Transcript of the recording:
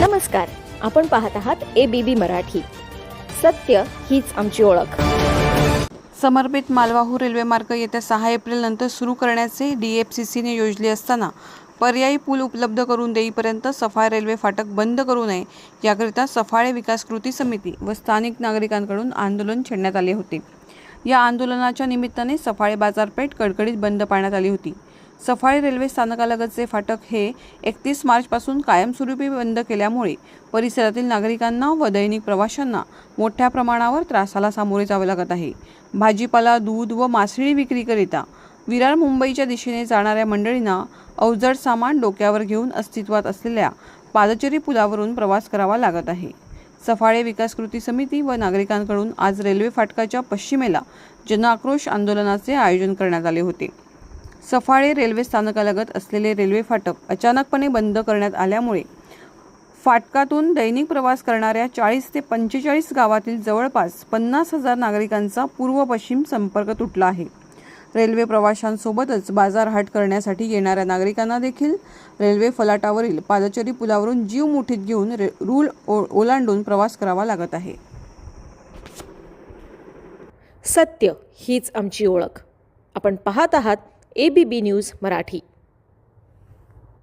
नमस्कार आपण पाहत आहात ए बी बी मराठी. सत्य हीच आमची ओळख. समर्पित मालवाहू रेल्वेमार्ग येत्या सहा एप्रिलनंतर सुरू करण्याचे डी एफ सी सीने योजले असताना पर्यायी पूल उपलब्ध करून देईपर्यंत सफाळे रेल्वे फाटक बंद करू नये याकरिता सफाळे विकास कृती समिती व स्थानिक नागरिकांकडून आंदोलन छेडण्यात आले होते. या आंदोलनाच्या निमित्ताने सफाळे बाजारपेठ कडकडीत बंद पाळण्यात आली होती. सफाळे रेल्वे स्थानकालगतचे फाटक हे एकतीस मार्चपासून कायमस्वरूपी बंद केल्यामुळे परिसरातील नागरिकांना व दैनिक प्रवाशांना मोठ्या प्रमाणावर त्रासाला सामोरे जावे लागत आहे. भाजीपाला दूध व मासळी विक्रीकरिता विरार मुंबईच्या दिशेने जाणाऱ्या मंडळींना अवजड सामान डोक्यावर घेऊन अस्तित्वात असलेल्या पादचेरी पुलावरून प्रवास करावा लागत आहे. सफाळे विकास कृती समिती व नागरिकांकडून आज रेल्वे फाटकाच्या पश्चिमेला जनआक्रोश आंदोलनाचे आयोजन करण्यात आले होते. सफाळे रेल्वे स्थानकालगत असलेले रेल्वे फाटक अचानकपणे बंद करण्यात आल्यामुळे फाटकातून दैनिक प्रवास करणाऱ्या चाळीस ते पंचेचाळीस गावातील जवळपास पन्नास हजार नागरिकांचा पूर्व पश्चिम संपर्क तुटला आहे. रेल्वे प्रवाशांसोबतच बाजारहाट करण्यासाठी येणाऱ्या नागरिकांना देखील रेल्वे फलाटावरील पादचरी पुलावरून जीव मुठीत घेऊन रे रूल ओ ओलांडून प्रवास करावा लागत आहे. सत्य हीच आमची ओळख. आपण पाहत आहात A B B news Marathi